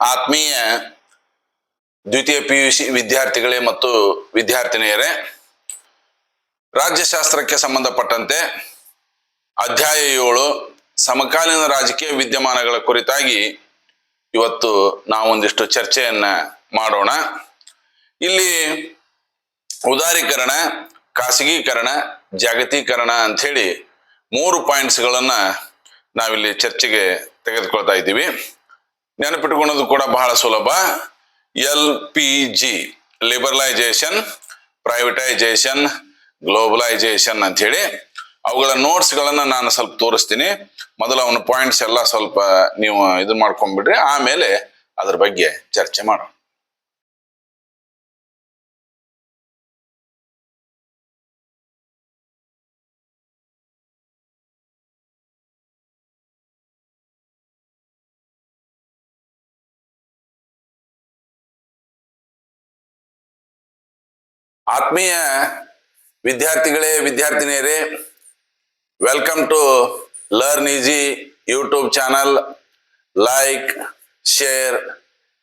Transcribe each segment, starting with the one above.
ಆತ್ಮೀಯ ದ್ವಿತೀಯ P U C ವಿದ್ಯಾರ್ಥಿಗಳೇ ಮತ್ತು ವಿದ್ಯಾರ್ಥಿನಿಯರೇ, ರಾಜ್ಯಶಾಸ್ತ್ರಕ್ಕೆ ಸಂಬಂಧಪಟ್ಟಂತೆ ಅಧ್ಯಾಯ ಏಳು, ಸಮಕಾಲೀನ ರಾಜಕೀಯ ವಿದ್ಯಮಾನಗಳ ಕುರಿತಾಗಿ ಇವತ್ತು ನಾವೊಂದಿಷ್ಟು ಚರ್ಚೆಯನ್ನ ಮಾಡೋಣ. ಇಲ್ಲಿ ಉದಾರೀಕರಣ, ಖಾಸಗೀಕರಣ, ಜಾಗತೀಕರಣ ಅಂಥೇಳಿ ಮೂರು ಪಾಯಿಂಟ್ಸ್ಗಳನ್ನ ನಾವಿಲ್ಲಿ ಚರ್ಚೆಗೆ ತೆಗೆದುಕೊಳ್ತಾ ಇದ್ದೀವಿ. ನೆನಪಿಟ್ಕೊಳ್ಳೋದು ಕೂಡ ಬಹಳ ಸುಲಭ. L P G liberalisation privatisation globalisation ಅಂಥೇಳಿ ಅವುಗಳ ನೋಟ್ಸ್ಗಳನ್ನು ನಾನು ಸ್ವಲ್ಪ ತೋರಿಸ್ತೀನಿ. ಮೊದಲು ಅವನ ಪಾಯಿಂಟ್ಸ್ ಎಲ್ಲ ಸ್ವಲ್ಪ ನೀವು ಇದು ಮಾಡ್ಕೊಂಡ್ಬಿಡ್ರಿ ಆಮೇಲೆ ಅದ್ರ ಬಗ್ಗೆ ಚರ್ಚೆ ಮಾಡೋಣ. ಆತ್ಮೀಯ ವಿದ್ಯಾರ್ಥಿಗಳೇ ವಿದ್ಯಾರ್ಥಿನಿಯರೇ welcome to Learn Easy YouTube channel like share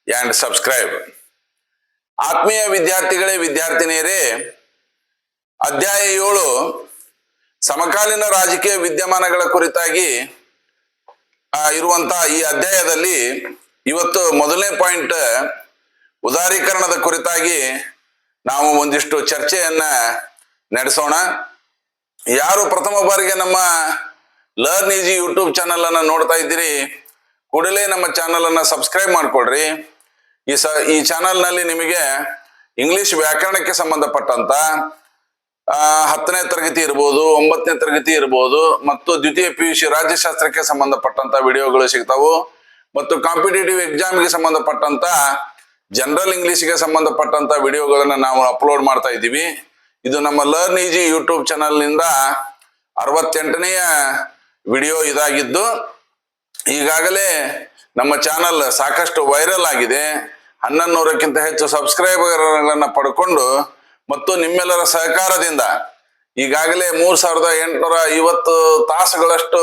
and subscribe ಆತ್ಮೀಯ ವಿದ್ಯಾರ್ಥಿಗಳೇ ವಿದ್ಯಾರ್ಥಿನಿಯರೇ ಅಧ್ಯಾಯ ಏಳು ಸಮಕಾಲೀನ ರಾಜಕೀಯ ವಿದ್ಯಮಾನಗಳ ಕುರಿತಾಗಿ ಆ, ಇರುವಂತ ಈ ಅಧ್ಯಾಯದಲ್ಲಿ ಇವತ್ತು ಮೊದಲನೇ ಪಾಯಿಂಟ್ ಉದಾರೀಕರಣದ ಕುರಿತಾಗಿ ನಾವು ಒಂದಿಷ್ಟು ಚರ್ಚೆಯನ್ನ ನಡೆಸೋಣ. ಯಾರು ಪ್ರಥಮ ಬಾರಿಗೆ ನಮ್ಮ ಲರ್ನ್ ಈಜಿ ಯೂಟ್ಯೂಬ್ ಚಾನಲ್ ಅನ್ನ ನೋಡ್ತಾ ಇದ್ದೀರಿ, ಕೂಡಲೇ ನಮ್ಮ ಚಾನಲ್ ಅನ್ನ ಸಬ್ಸ್ಕ್ರೈಬ್ ಮಾಡ್ಕೊಳ್ರಿ ಈ ಸ, ಈ ಚಾನಲ್ನಲ್ಲಿ ನಿಮಗೆ ಇಂಗ್ಲಿಷ್ ವ್ಯಾಕರಣಕ್ಕೆ ಸಂಬಂಧಪಟ್ಟಂತ ಹತ್ತನೇ ತರಗತಿ ಇರ್ಬೋದು, ಒಂಬತ್ತನೇ ತರಗತಿ ಇರ್ಬೋದು, ಮತ್ತು ದ್ವಿತೀಯ ಪಿ ಯು ಸಿ ರಾಜ್ಯಶಾಸ್ತ್ರಕ್ಕೆ ಸಂಬಂಧಪಟ್ಟಂತ ವಿಡಿಯೋಗಳು ಸಿಗ್ತಾವು, ಮತ್ತು ಕಾಂಪಿಟೇಟಿವ್ ಎಕ್ಸಾಮ್ಗೆ ಸಂಬಂಧಪಟ್ಟಂತ ಜನರಲ್ ಇಂಗ್ಲಿಷ್ಗೆ ಸಂಬಂಧಪಟ್ಟಂತ ವಿಡಿಯೋಗಳನ್ನ ನಾವು ಅಪ್ಲೋಡ್ ಮಾಡ್ತಾ ಇದ್ದೀವಿ. ಇದು ನಮ್ಮ ಲರ್ನ್ ಈಜಿ ಯೂಟ್ಯೂಬ್ ಚಾನಲ್ನಿಂದ ಅರವತ್ತೆಂಟನೆಯ ವಿಡಿಯೋ ಇದಾಗಿದ್ದು, ಈಗಾಗಲೇ ನಮ್ಮ ಚಾನಲ್ ಸಾಕಷ್ಟು ವೈರಲ್ ಆಗಿದೆ. ಹನ್ನೊಂದು ನೂರಕ್ಕಿಂತ ಹೆಚ್ಚು ಸಬ್ಸ್ಕ್ರೈಬರ್ಗಳನ್ನ ಪಡ್ಕೊಂಡು ಮತ್ತು ನಿಮ್ಮೆಲ್ಲರ ಸಹಕಾರದಿಂದ ಈಗಾಗಲೇ ಮೂರು ಸಾವಿರದ ಎಂಟುನೂರ ಐವತ್ತು ತಾಸುಗಳಷ್ಟು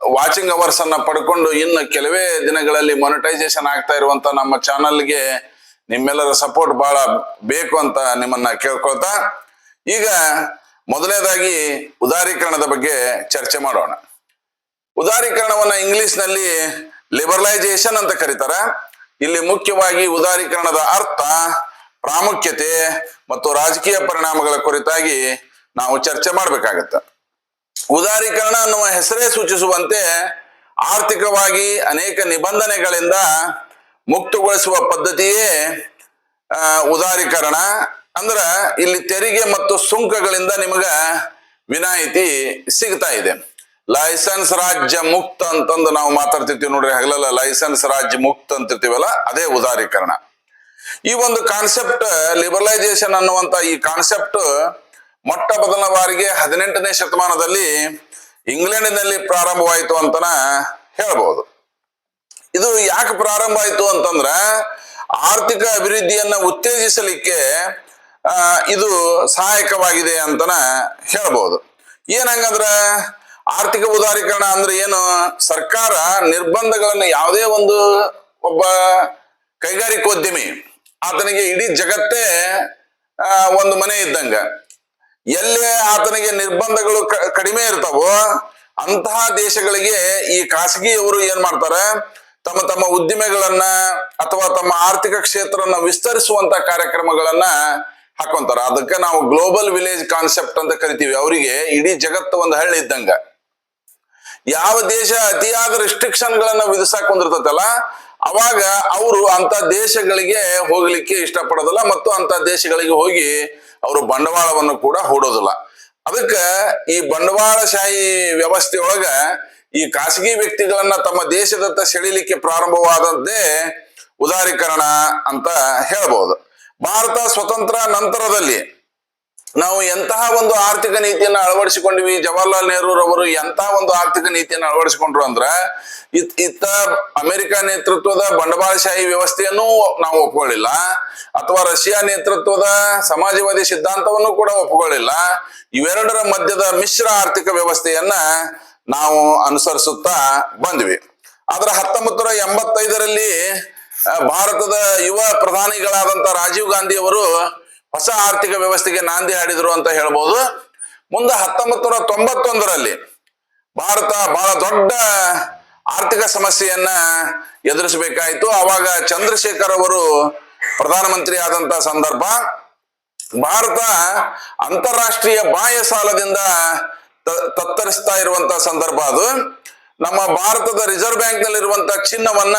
ವಾಚಿಂಗ್ ಅವರ್ಸ್ ಅನ್ನ ಪಡ್ಕೊಂಡು ಇನ್ನು ಕೆಲವೇ ದಿನಗಳಲ್ಲಿ ಮೊನಿಟೈಸೇಷನ್ ಆಗ್ತಾ ಇರುವಂತ ನಮ್ಮ ಚಾನಲ್ಗೆ ನಿಮ್ಮೆಲ್ಲರ ಸಪೋರ್ಟ್ ಬಹಳ ಬೇಕು ಅಂತ ನಿಮ್ಮನ್ನ ಕೇಳ್ಕೊಳ್ತಾ, ಈಗ ಮೊದಲನೇದಾಗಿ ಉದಾರೀಕರಣದ ಬಗ್ಗೆ ಚರ್ಚೆ ಮಾಡೋಣ. ಉದಾರೀಕರಣವನ್ನ ಇಂಗ್ಲಿಷ್ನಲ್ಲಿ ಲಿಬರಲೈಸೇಷನ್ ಅಂತ ಕರೀತಾರ. ಇಲ್ಲಿ ಮುಖ್ಯವಾಗಿ ಉದಾರೀಕರಣದ ಅರ್ಥ, ಪ್ರಾಮುಖ್ಯತೆ ಮತ್ತು ರಾಜಕೀಯ ಪರಿಣಾಮಗಳ ಕುರಿತಾಗಿ ನಾವು ಚರ್ಚೆ ಮಾಡಬೇಕಾಗತ್ತೆ. ಉದಾರೀಕರಣ ಅನ್ನುವ ಹೆಸರೇ ಸೂಚಿಸುವಂತೆ ಆರ್ಥಿಕವಾಗಿ ಅನೇಕ ನಿಬಂಧನೆಗಳಿಂದ ಮುಕ್ತಗೊಳಿಸುವ ಪದ್ಧತಿಯೇ ಉದಾರೀಕರಣ. ಅಂದ್ರ ಇಲ್ಲಿ ತೆರಿಗೆ ಮತ್ತು ಸುಂಕಗಳಿಂದ ನಿಮಗ ವಿನಾಯಿತಿ ಸಿಗ್ತಾ ಇದೆ. ಲೈಸೆನ್ಸ್ ರಾಜ್ಯ ಮುಕ್ತ ಅಂತಂದು ನಾವು ಮಾತಾಡ್ತಿರ್ತೀವಿ ನೋಡ್ರಿ, ಹಗಲಲ್ಲ ಲೈಸೆನ್ಸ್ ರಾಜ್ಯ ಮುಕ್ತ ಅಂತಿರ್ತೀವಲ್ಲ, ಅದೇ ಉದಾರೀಕರಣ. ಈ ಒಂದು ಕಾನ್ಸೆಪ್ಟ್ ಲಿಬರಲೈಸೇಷನ್ ಅನ್ನುವಂತ ಈ ಕಾನ್ಸೆಪ್ಟ್ ಮೊಟ್ಟ ಮೊದಲ ಬಾರಿಗೆ ಹದಿನೆಂಟನೇ ಶತಮಾನದಲ್ಲಿ ಇಂಗ್ಲೆಂಡಿನಲ್ಲಿ ಪ್ರಾರಂಭವಾಯಿತು ಅಂತನ ಹೇಳಬಹುದು ಇದು ಯಾಕೆ ಪ್ರಾರಂಭ ಆಯಿತು ಅಂತಂದ್ರ ಆರ್ಥಿಕ ಅಭಿವೃದ್ಧಿಯನ್ನ ಉತ್ತೇಜಿಸಲಿಕ್ಕೆ ಇದು ಸಹಾಯಕವಾಗಿದೆ ಅಂತನ ಹೇಳಬಹುದು ಏನಂಗಂದ್ರ ಆರ್ಥಿಕ ಉದಾರೀಕರಣ ಅಂದ್ರೆ ಏನು? ಸರ್ಕಾರ ನಿರ್ಬಂಧಗಳನ್ನು ಯಾವುದೇ ಒಂದು ಒಬ್ಬ ಕೈಗಾರಿಕೋದ್ಯಮಿ ಆತನಿಗೆ ಇಡೀ ಜಗತ್ತೇ ಒಂದು ಮನೆ ಇದ್ದಂಗ. ಎಲ್ಲೇ ಆತನಿಗೆ ನಿರ್ಬಂಧಗಳು ಕಡಿಮೆ ಇರ್ತಾವೋ ಅಂತಹ ದೇಶಗಳಿಗೆ ಈ ಖಾಸಗಿಯವರು ಏನ್ ಮಾಡ್ತಾರೆ? ತಮ್ಮ ತಮ್ಮ ಉದ್ದಿಮೆಗಳನ್ನ ಅಥವಾ ತಮ್ಮ ಆರ್ಥಿಕ ಕ್ಷೇತ್ರವನ್ನ ವಿಸ್ತರಿಸುವಂತ ಕಾರ್ಯಕ್ರಮಗಳನ್ನ ಹಾಕೊಂತಾರ. ಅದಕ್ಕೆ ನಾವು ಗ್ಲೋಬಲ್ ವಿಲೇಜ್ ಕಾನ್ಸೆಪ್ಟ್ ಅಂತ ಕರಿತೀವಿ. ಅವರಿಗೆ ಇಡೀ ಜಗತ್ತು ಒಂದು ಹಳ್ಳಿ ಇದ್ದಂಗ. ಯಾವ ದೇಶ ಅತಿಯಾದ ರೆಸ್ಟ್ರಿಕ್ಷನ್ ಗಳನ್ನ ವಿಧಿಸಾಕ್ ಅವಾಗ ಅವರು ಅಂತ ದೇಶಗಳಿಗೆ ಹೋಗ್ಲಿಕ್ಕೆ ಇಷ್ಟಪಡೋದಿಲ್ಲ ಮತ್ತು ಅಂತ ದೇಶಗಳಿಗೆ ಹೋಗಿ ಅವರು ಬಂಡವಾಳವನ್ನು ಕೂಡ ಹೂಡೋದಿಲ್ಲ. ಅದಕ್ಕೆ ಈ ಬಂಡವಾಳಶಾಹಿ ವ್ಯವಸ್ಥೆಯೊಳಗ ಈ ಖಾಸಗಿ ವ್ಯಕ್ತಿಗಳನ್ನ ತಮ್ಮ ದೇಶದತ್ತ ಸೆಳಿಲಿಕ್ಕೆ ಪ್ರಾರಂಭವಾದದ್ದೇ ಉದಾರೀಕರಣ ಅಂತ ಹೇಳಬಹುದು ಭಾರತ ಸ್ವತಂತ್ರ ನಂತರದಲ್ಲಿ ನಾವು ಎಂತಹ ಒಂದು ಆರ್ಥಿಕ ನೀತಿಯನ್ನ ಅಳವಡಿಸಿಕೊಂಡಿವಿ? ಜವಾಹರ್ಲಾಲ್ ನೆಹರೂರವರು ಎಂತಹ ಒಂದು ಆರ್ಥಿಕ ನೀತಿಯನ್ನು ಅಳವಡಿಸಿಕೊಂಡ್ರು ಅಂದ್ರ, ಇತ್, ಇತ್ತ ಅಮೆರಿಕ ನೇತೃತ್ವದ ಬಂಡವಾಳಶಾಹಿ ವ್ಯವಸ್ಥೆಯನ್ನು ನಾವು ಒಪ್ಪಿಕೊಳ್ಳಿಲ್ಲ ಅಥವಾ ರಷ್ಯಾ ನೇತೃತ್ವದ ಸಮಾಜವಾದಿ ಸಿದ್ಧಾಂತವನ್ನು ಕೂಡ ಒಪ್ಪಿಕೊಳ್ಳಿಲ್ಲ ಇವೆರಡರ ಮಧ್ಯದ ಮಿಶ್ರ ಆರ್ಥಿಕ ವ್ಯವಸ್ಥೆಯನ್ನ ನಾವು ಅನುಸರಿಸುತ್ತಾ ಬಂದ್ವಿ. ಆದ್ರೆ ಹತ್ತೊಂಬತ್ತು ಎಂಬತ್ತೈದರಲ್ಲಿ ಭಾರತದ ಯುವ ಪ್ರಧಾನಿಗಳಾದಂತ ರಾಜೀವ್ ಗಾಂಧಿ ಅವರು ಹೊಸ ಆರ್ಥಿಕ ವ್ಯವಸ್ಥೆಗೆ ನಾಂದಿ ಹಾಡಿದ್ರು ಅಂತ ಹೇಳ್ಬೋದು. ಮುಂದೆ ಹತ್ತೊಂಬತ್ತು ನೂರ ತೊಂಬತ್ತೊಂದರಲ್ಲಿ ಭಾರತ ಬಹಳ ದೊಡ್ಡ ಆರ್ಥಿಕ ಸಮಸ್ಯೆಯನ್ನ ಎದುರಿಸಬೇಕಾಯಿತು. ಅವಾಗ ಚಂದ್ರಶೇಖರ್ ಅವರು ಪ್ರಧಾನಮಂತ್ರಿ ಆದಂತ ಸಂದರ್ಭ. ಭಾರತ ಅಂತಾರಾಷ್ಟ್ರೀಯ ಬಾಹ್ಯ ಸಾಲದಿಂದ ತತ್ತರಿಸ್ತಾ ಇರುವಂತ ಸಂದರ್ಭ ಅದು. ನಮ್ಮ ಭಾರತದ ರಿಸರ್ವ್ ಬ್ಯಾಂಕ್ ನಲ್ಲಿರುವಂತ ಚಿನ್ನವನ್ನ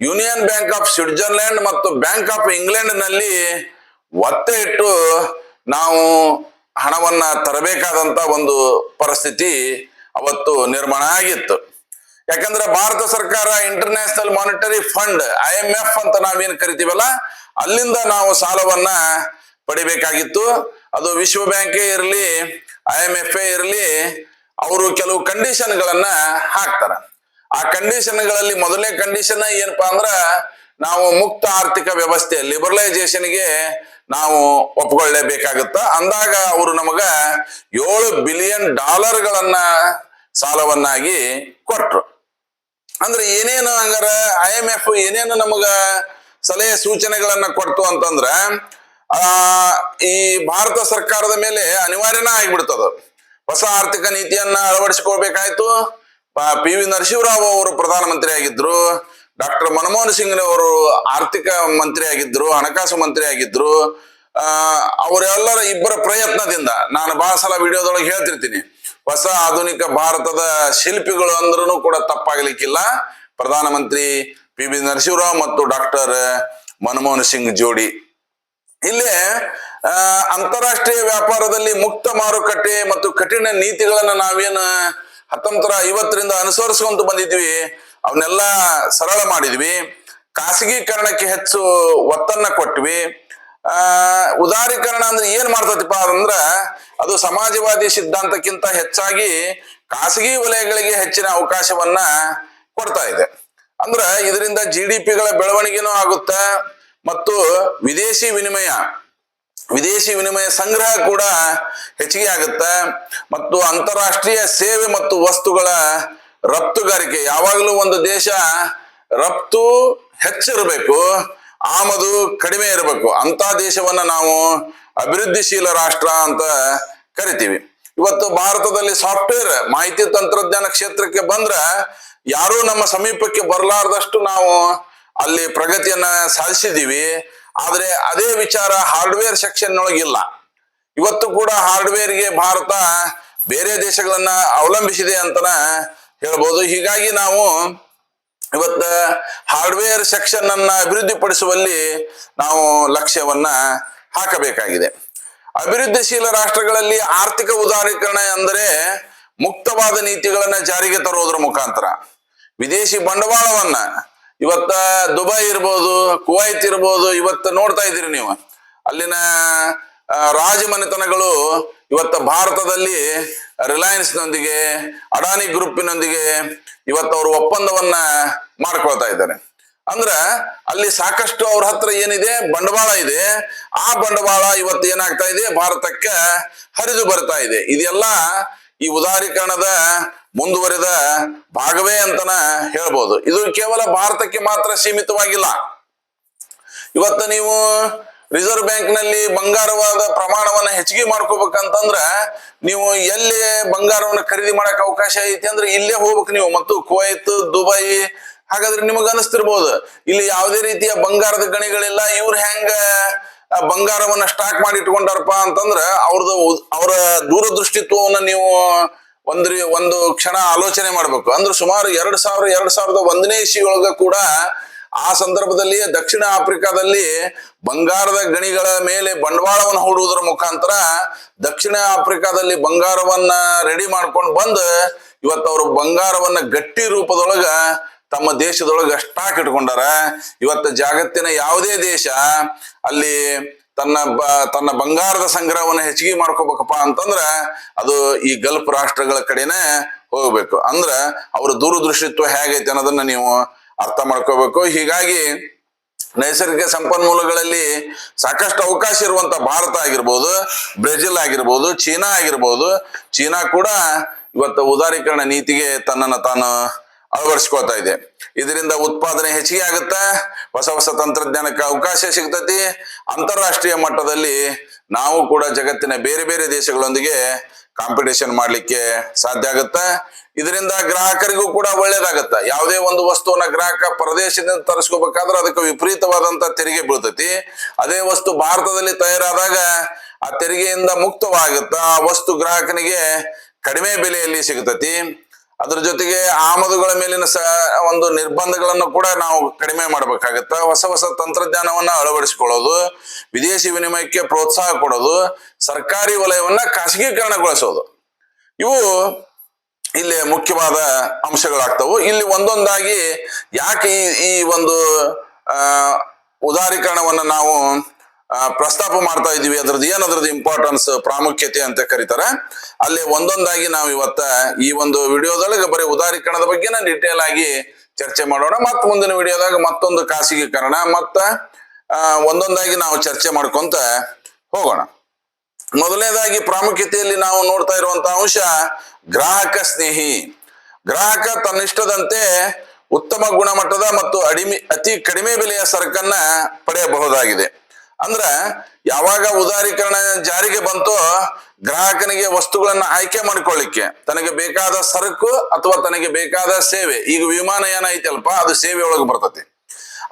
ಯೂನಿಯನ್ ಬ್ಯಾಂಕ್ ಆಫ್ ಸ್ವಿಟ್ಜರ್ಲೆಂಡ್ ಮತ್ತು ಬ್ಯಾಂಕ್ ಆಫ್ ಇಂಗ್ಲೆಂಡ್ನಲ್ಲಿ ಒತ್ತೆ ಇಟ್ಟು ನಾವು ಹಣವನ್ನ ತರಬೇಕಾದಂತ ಒಂದು ಪರಿಸ್ಥಿತಿ ಅವತ್ತು ನಿರ್ಮಾಣ ಆಗಿತ್ತು. ಯಾಕಂದ್ರೆ ಭಾರತ ಸರ್ಕಾರ International Monetary Fund I M F ಅಂತ ನಾವೇನ್ ಕರಿತೀವಲ್ಲ, ಅಲ್ಲಿಂದ ನಾವು ಸಾಲವನ್ನ ಪಡಿಬೇಕಾಗಿತ್ತು. ಅದು ವಿಶ್ವ ಬ್ಯಾಂಕೇ ಇರಲಿ ಐ ಎಂ ಎಫ್ ಇರಲಿ, ಅವರು ಕೆಲವು ಕಂಡೀಷನ್ ಗಳನ್ನ ಹಾಕ್ತಾರ. ಆ ಕಂಡೀಷನ್ಗಳಲ್ಲಿ ಮೊದಲನೇ ಕಂಡೀಷನ್ ಏನಪ್ಪಾ ಅಂದ್ರ, ನಾವು ಮುಕ್ತ ಆರ್ಥಿಕ ವ್ಯವಸ್ಥೆ ಲಿಬರಲೈಸೇಷನ್ಗೆ ನಾವು ಒಪ್ಕೊಳ್ಳೇಬೇಕಾಗುತ್ತ? ಅಂದಾಗ ಅವರು ನಮಗ ಏಳು ಬಿಲಿಯನ್ ಡಾಲರ್ಗಳನ್ನ ಸಾಲವನ್ನಾಗಿ ಕೊಟ್ರು. ಅಂದ್ರೆ ಏನೇನು ಹಂಗಾರ ಐ ಎಂ ಎಫ್ ಏನೇನು ನಮಗ ಸಲಹೆ ಸೂಚನೆಗಳನ್ನ ಕೊಡ್ತು ಅಂತಂದ್ರ, ಆ, ಈ ಭಾರತ ಸರ್ಕಾರದ ಮೇಲೆ ಅನಿವಾರ್ಯನ ಆಗಿಬಿಡ್ತದ. ಹೊಸ ಆರ್ಥಿಕ ನೀತಿಯನ್ನ ಅಳವಡಿಸಿಕೊಳ್ಬೇಕಾಯ್ತು. ಪಿ ವಿ ನರಸಿಂಹರಾವ್ ಅವರು ಪ್ರಧಾನಮಂತ್ರಿ ಆಗಿದ್ರು. ಡಾಕ್ಟರ್ ಮನಮೋಹನ್ ಸಿಂಗ್ ಅವರು ಆರ್ಥಿಕ ಮಂತ್ರಿ ಆಗಿದ್ರು, ಹಣಕಾಸು ಮಂತ್ರಿ ಆಗಿದ್ರು ಅವರೆಲ್ಲರ ಇಬ್ಬರ ಪ್ರಯತ್ನದಿಂದ ನಾನು ಬಹಳ ಸಲ ವಿಡಿಯೋದೊಳಗೆ ಹೇಳ್ತಿರ್ತೀನಿ. ಹೊಸ ಆಧುನಿಕ ಭಾರತದ ಶಿಲ್ಪಿಗಳು ಅಂದ್ರೂ ಕೂಡ ತಪ್ಪಾಗ್ಲಿಕ್ಕಿಲ್ಲ. ಪ್ರಧಾನಮಂತ್ರಿ ಪಿ ಬಿ ನರಸಿಂಹರಾವ್ ಮತ್ತು ಡಾಕ್ಟರ್ ಮನಮೋಹನ್ ಸಿಂಗ್ ಜೋಡಿ. ಇಲ್ಲಿ ಅಂತಾರಾಷ್ಟ್ರೀಯ ವ್ಯಾಪಾರದಲ್ಲಿ ಮುಕ್ತ ಮಾರುಕಟ್ಟೆ ಮತ್ತು ಕಠಿಣ ನೀತಿಗಳನ್ನ ನಾವೇನು ಹತ್ತೊಂಬತ್ತರ ಐವತ್ತರಿಂದ ಅನುಸರಿಸ್ಕೊಂತ ಬಂದಿದ್ವಿ ಅವನ್ನೆಲ್ಲ ಸರಳ ಮಾಡಿದ್ವಿ. ಖಾಸಗೀಕರಣಕ್ಕೆ ಹೆಚ್ಚು ಒತ್ತನ್ನ ಕೊಟ್ವಿ. ಆ, ಉದಾರೀಕರಣ ಅಂದ್ರೆ ಏನ್ ಮಾಡ್ತತಿಪ್ಪ ಅಂದ್ರ ಅದು ಸಮಾಜವಾದಿ ಸಿದ್ಧಾಂತಕ್ಕಿಂತ ಹೆಚ್ಚಾಗಿ ಖಾಸಗಿ ವಲಯಗಳಿಗೆ ಹೆಚ್ಚಿನ ಅವಕಾಶವನ್ನ ಕೊಡ್ತಾ ಇದೆ. ಅಂದ್ರ ಇದರಿಂದ ಜಿ ಡಿ ಪಿಗಳ ಬೆಳವಣಿಗೆನೂ ಆಗುತ್ತೆ ಮತ್ತು ವಿದೇಶಿ ವಿನಿಮಯ ವಿದೇಶಿ ವಿನಿಮಯ ಸಂಗ್ರಹ ಕೂಡ ಹೆಚ್ಚಿಗೆ ಆಗುತ್ತ. ಮತ್ತು ಅಂತಾರಾಷ್ಟ್ರೀಯ ಸೇವೆ ಮತ್ತು ವಸ್ತುಗಳ ರಫ್ತುಗಾರಿಕೆ ಯಾವಾಗಲೂ ಒಂದು ದೇಶ ರಫ್ತು ಹೆಚ್ಚಿರಬೇಕು, ಆಮದು ಕಡಿಮೆ ಇರಬೇಕು. ಅಂತ ದೇಶವನ್ನ ನಾವು ಅಭಿವೃದ್ಧಿಶೀಲ ರಾಷ್ಟ್ರ ಅಂತ ಕರಿತೀವಿ. ಇವತ್ತು ಭಾರತದಲ್ಲಿ ಸಾಫ್ಟ್ವೇರ್, ಮಾಹಿತಿ ತಂತ್ರಜ್ಞಾನ ಕ್ಷೇತ್ರಕ್ಕೆ ಬಂದ್ರ ಯಾರೂ ನಮ್ಮ ಸಮೀಪಕ್ಕೆ ಬರಲಾರದಷ್ಟು ನಾವು ಅಲ್ಲಿ ಪ್ರಗತಿಯನ್ನ ಸಾಧಿಸಿದೀವಿ ಆದರೆ ಅದೇ ವಿಚಾರ ಹಾರ್ಡ್ವೇರ್ ಸೆಕ್ಷನ್ ಒಳಗಿಲ್ಲ ಇವತ್ತು ಕೂಡ ಹಾರ್ಡ್ವೇರ್ಗೆ ಭಾರತ ಬೇರೆ ದೇಶಗಳನ್ನ ಅವಲಂಬಿಸಿದೆ ಅಂತನ ಹೇಳ್ಬೋದು. ಹೀಗಾಗಿ ನಾವು ಇವತ್ತ ಹಾರ್ಡ್ವೇರ್ ಸೆಕ್ಷನ್ ಅನ್ನ ಅಭಿವೃದ್ಧಿಪಡಿಸುವಲ್ಲಿ ನಾವು ಲಕ್ಷ್ಯವನ್ನ ಹಾಕಬೇಕಾಗಿದೆ. ಅಭಿವೃದ್ಧಿಶೀಲ ರಾಷ್ಟ್ರಗಳಲ್ಲಿ ಆರ್ಥಿಕ ಉದಾರೀಕರಣ ಅಂದರೆ ಮುಕ್ತವಾದ ನೀತಿಗಳನ್ನ ಜಾರಿಗೆ ತರೋದ್ರ ಮುಖಾಂತರ. ವಿದೇಶಿ ಬಂಡವಾಳವನ್ನ ಇವತ್ತ ದುಬೈ ಇರ್ಬೋದು, ಕುವೈತ್ ಇರ್ಬೋದು ಇವತ್ತು ನೋಡ್ತಾ ಇದ್ದೀರಿ ನೀವು. ಅಲ್ಲಿನ ರಾಜಮನೆತನಗಳು ಇವತ್ತ ಭಾರತದಲ್ಲಿ ರಿಲಯನ್ಸ್ ನೊಂದಿಗೆ ಅಡಾನಿ ಗ್ರೂಪಿನೊಂದಿಗೆ ಇವತ್ತು ಅವರು ಒಪ್ಪಂದವನ್ನ ಮಾಡ್ಕೊಳ್ತಾ ಇದ್ದಾರೆ. ಅಂದ್ರ, ಅಲ್ಲಿ ಸಾಕಷ್ಟು ಅವ್ರ ಹತ್ರ ಏನಿದೆ? ಬಂಡವಾಳ ಇದೆ. ಆ ಬಂಡವಾಳ ಇವತ್ತು ಏನಾಗ್ತಾ ಇದೆ? ಭಾರತಕ್ಕೆ ಹರಿದು ಬರ್ತಾ ಇದೆ. ಇದೆಲ್ಲ ಈ ಉದಾರೀಕರಣದ ಮುಂದುವರಿದ ಭಾಗವೇ ಅಂತನ ಹೇಳ್ಬೋದು. ಇದು ಕೇವಲ ಭಾರತಕ್ಕೆ ಮಾತ್ರ ಸೀಮಿತವಾಗಿಲ್ಲ. ಇವತ್ತು ನೀವು ರಿಸರ್ವ್ ಬ್ಯಾಂಕ್ನಲ್ಲಿ ಬಂಗಾರವಾದ ಪ್ರಮಾಣವನ್ನ ಹೆಚ್ಚಿಗೆ ಮಾಡ್ಕೋಬೇಕಂತಂದ್ರ ನೀವು ಎಲ್ಲಿ ಬಂಗಾರವನ್ನ ಖರೀದಿ ಮಾಡಕ್ ಅವಕಾಶ ಐತಿ ಅಂದ್ರೆ ಇಲ್ಲೇ ಹೋಗ್ಬೇಕು ನೀವು. ಮತ್ತು ಕುವೈತ್, ದುಬೈ, ಹಾಗಾದ್ರೆ ನಿಮಗ ಅನಿಸ್ತಿರ್ಬೋದು. ಇಲ್ಲಿ ಯಾವುದೇ ರೀತಿಯ ಬಂಗಾರದ ಗಣಿಗಳಿಲ್ಲ. ಇವ್ರು ಹೆಂಗ ಬಂಗಾರವನ್ನ ಸ್ಟಾಕ್ ಮಾಡಿ ಇಟ್ಕೊಂಡಾರಪ್ಪ ಅಂತಂದ್ರ ಅವ್ರದ್ದು ಅವರ ದೂರದೃಷ್ಟಿತ್ವವನ್ನ ನೀವು ಒಂದ್ರಿ ಒಂದು ಕ್ಷಣ ಆಲೋಚನೆ ಮಾಡ್ಬೇಕು. ಅಂದ್ರೆ ಸುಮಾರು ಎರಡ್ ಸಾವಿರ, ಎರಡ್ ಸಾವಿರದ ಒಂದನೇ ಇಸಿಯೊಳಗ ಕೂಡ ಆ ಸಂದರ್ಭದಲ್ಲಿ ದಕ್ಷಿಣ ಆಫ್ರಿಕಾದಲ್ಲಿ ಬಂಗಾರದ ಗಣಿಗಳ ಮೇಲೆ ಬಂಡವಾಳವನ್ನು ಹೂಡುವುದರ ಮುಖಾಂತರ ದಕ್ಷಿಣ ಆಫ್ರಿಕಾದಲ್ಲಿ ಬಂಗಾರವನ್ನ ರೆಡಿ ಮಾಡ್ಕೊಂಡು ಬಂದು ಇವತ್ತು ಅವರು ಬಂಗಾರವನ್ನ ಗಟ್ಟಿ ರೂಪದೊಳಗ ತಮ್ಮ ದೇಶದೊಳಗೆ ಸ್ಟಾಕ್ ಇಟ್ಕೊಂಡಾರ. ಇವತ್ತು ಜಾಗತ್ತಿನ ಯಾವುದೇ ದೇಶ ಅಲ್ಲಿ ತನ್ನ ಬ, ತನ್ನ ಬಂಗಾರದ ಸಂಗ್ರಹವನ್ನು ಹೆಚ್ಚಿಗೆ ಮಾಡ್ಕೋಬೇಕಪ್ಪ ಅಂತಂದ್ರ ಅದು ಈ ಗಲ್ಫ್ ರಾಷ್ಟ್ರಗಳ ಕಡೆನೆ ಹೋಗ್ಬೇಕು. ಅಂದ್ರ ಅವ್ರ ದೂರದೃಷ್ಟಿತ್ವ ಹೇಗೈತೆ ಅನ್ನೋದನ್ನ ನೀವು ಅರ್ಥ ಮಾಡ್ಕೋಬೇಕು. ಹೀಗಾಗಿ ನೈಸರ್ಗಿಕ ಸಂಪನ್ಮೂಲಗಳಲ್ಲಿ ಸಾಕಷ್ಟು ಅವಕಾಶ ಇರುವಂತ ಭಾರತ ಆಗಿರ್ಬೋದು, ಬ್ರೆಜಿಲ್ ಆಗಿರ್ಬೋದು, ಚೀನಾ ಆಗಿರ್ಬೋದು. ಚೀನಾ ಕೂಡ ಇವತ್ತು ಉದಾರೀಕರಣ ನೀತಿಗೆ ತನ್ನನ್ನು ತಾನು ಅಳವಡಿಸ್ಕೊತಾ ಇದೆ. ಇದರಿಂದ ಉತ್ಪಾದನೆ ಹೆಚ್ಚಿಗೆ ಆಗುತ್ತಾ, ಹೊಸ ಹೊಸ ತಂತ್ರಜ್ಞಾನಕ್ಕೆ ಅವಕಾಶ ಸಿಗ್ತತಿ. ಅಂತಾರಾಷ್ಟ್ರೀಯ ಮಟ್ಟದಲ್ಲಿ ನಾವು ಕೂಡ ಜಗತ್ತಿನ ಬೇರೆ ಬೇರೆ ದೇಶಗಳೊಂದಿಗೆ ಕಾಂಪಿಟೇಷನ್ ಮಾಡ್ಲಿಕ್ಕೆ ಸಾಧ್ಯ ಆಗುತ್ತೆ. ಇದರಿಂದ ಗ್ರಾಹಕರಿಗೂ ಕೂಡ ಒಳ್ಳೇದಾಗತ್ತ. ಯಾವುದೇ ಒಂದು ವಸ್ತುವನ್ನ ಗ್ರಾಹಕ ಪ್ರದೇಶದಿಂದ ತರಿಸ್ಕೋಬೇಕಾದ್ರೆ ಅದಕ್ಕೆ ವಿಪರೀತವಾದಂತ ತೆರಿಗೆ ಬೀಳ್ತೈತಿ. ಅದೇ ವಸ್ತು ಭಾರತದಲ್ಲಿ ತಯಾರಾದಾಗ ಆ ತೆರಿಗೆಯಿಂದ ಮುಕ್ತವಾಗುತ್ತ. ಆ ವಸ್ತು ಗ್ರಾಹಕನಿಗೆ ಕಡಿಮೆ ಬೆಲೆಯಲ್ಲಿ ಸಿಗ್ತತಿ. ಅದ್ರ ಜೊತೆಗೆ ಆಮದುಗಳ ಮೇಲಿನ ಸ, ಒಂದು ನಿರ್ಬಂಧಗಳನ್ನು ಕೂಡ ನಾವು ಕಡಿಮೆ ಮಾಡಬೇಕಾಗತ್ತ. ಹೊಸ ಹೊಸ ತಂತ್ರಜ್ಞಾನವನ್ನ ಅಳವಡಿಸಿಕೊಳ್ಳೋದು, ವಿದೇಶಿ ವಿನಿಮಯಕ್ಕೆ ಪ್ರೋತ್ಸಾಹ ಕೊಡೋದು, ಸರ್ಕಾರಿ ವಲಯವನ್ನ ಖಾಸಗೀಕರಣಗೊಳಿಸೋದು. ಇವು ಇಲ್ಲಿ ಮುಖ್ಯವಾದ ಅಂಶಗಳಾಗ್ತವು. ಇಲ್ಲಿ ಒಂದೊಂದಾಗಿ ಯಾಕೆ ಈ ಈ ಒಂದು ಉದಾರೀಕರಣವನ್ನು ನಾವು ಪ್ರಸ್ತಾಪ ಮಾಡ್ತಾ ಇದೀವಿ ಅದ್ರದ್ದು ಏನ್ ಇಂಪಾರ್ಟೆನ್ಸ್ ಪ್ರಾಮುಖ್ಯತೆ ಅಂತ ಕರೀತಾರೆ. ಅಲ್ಲಿ ಒಂದೊಂದಾಗಿ ನಾವು ಇವತ್ತ ಈ ಒಂದು ವಿಡಿಯೋದೊಳಗೆ ಬರೀ ಉದಾರೀಕರಣದ ಬಗ್ಗೆನ ಡೀಟೇಲ್ ಆಗಿ ಚರ್ಚೆ ಮಾಡೋಣ. ಮತ್ ಮುಂದಿನ ವಿಡಿಯೋದಾಗ ಮತ್ತೊಂದು ಖಾಸಗೀಕರಣ. ಮತ್ತ ಒಂದೊಂದಾಗಿ ನಾವು ಚರ್ಚೆ ಮಾಡ್ಕೊಂತ ಹೋಗೋಣ. ಮೊದಲನೇದಾಗಿ ಪ್ರಾಮುಖ್ಯತೆಯಲ್ಲಿ ನಾವು ನೋಡ್ತಾ ಇರುವಂತ ಅಂಶ ಗ್ರಾಹಕ ಸ್ನೇಹಿ. ಗ್ರಾಹಕ ತನ್ನಿಷ್ಟದಂತೆ ಉತ್ತಮ ಗುಣಮಟ್ಟದ ಮತ್ತು ಅಡಿಮೆ, ಅತಿ ಕಡಿಮೆ ಬೆಲೆಯ ಸರಕನ್ನ ಪಡೆಯಬಹುದಾಗಿದೆ. ಅಂದ್ರ ಯಾವಾಗ ಉದಾರೀಕರಣ ಜಾರಿಗೆ ಬಂತೋ ಗ್ರಾಹಕನಿಗೆ ವಸ್ತುಗಳನ್ನ ಆಯ್ಕೆ ಮಾಡಿಕೊಳ್ಳಿಕ್ಕೆ, ತನಗೆ ಬೇಕಾದ ಸರಕು ಅಥವಾ ತನಗೆ ಬೇಕಾದ ಸೇವೆ, ಈಗ ವಿಮಾನಯಾನ ಐತಲ್ಪ, ಅದು ಸೇವೆ ಒಳಗೆ ಬರ್ತತಿ.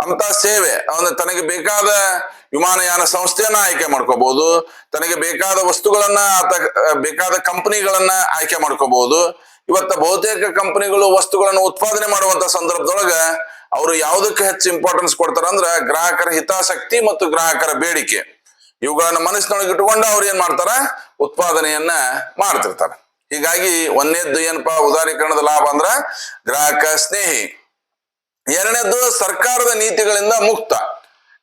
ಅಂತ ಸೇವೆ ಅವನ ತನಗೆ ಬೇಕಾದ ವಿಮಾನಯಾನ ಸಂಸ್ಥೆಯನ್ನ ಆಯ್ಕೆ ಮಾಡ್ಕೋಬಹುದು ತನಗೆ ಬೇಕಾದ ವಸ್ತುಗಳನ್ನ ಆತ, ಬೇಕಾದ ಕಂಪನಿಗಳನ್ನ ಆಯ್ಕೆ ಮಾಡ್ಕೋಬಹುದು ಇವತ್ತ ಬಹುತೇಕ ಕಂಪನಿಗಳು ವಸ್ತುಗಳನ್ನು ಉತ್ಪಾದನೆ ಮಾಡುವಂತ ಸಂದರ್ಭದೊಳಗ ಅವರು ಯಾವುದಕ್ಕೆ ಹೆಚ್ಚು ಇಂಪಾರ್ಟೆನ್ಸ್ ಕೊಡ್ತಾರ ಅಂದ್ರ ಗ್ರಾಹಕರ ಹಿತಾಸಕ್ತಿ ಮತ್ತು ಗ್ರಾಹಕರ ಬೇಡಿಕೆ. ಇವುಗಳನ್ನ ಮನಸ್ಸಿನೊಳಗೆ ಇಟ್ಟುಕೊಂಡು ಅವ್ರು ಏನ್ ಮಾಡ್ತಾರ? ಉತ್ಪಾದನೆಯನ್ನ ಮಾಡ್ತಿರ್ತಾರೆ. ಹೀಗಾಗಿ ಒಂದೇದ್ದು ಏನಪ್ಪಾ? ಉದಾರೀಕರಣದ ಲಾಭ ಅಂದ್ರ ಗ್ರಾಹಕ ಸ್ನೇಹಿ. ಎರಡನೇದ್ದು ಸರ್ಕಾರದ ನೀತಿಗಳಿಂದ ಮುಕ್ತ.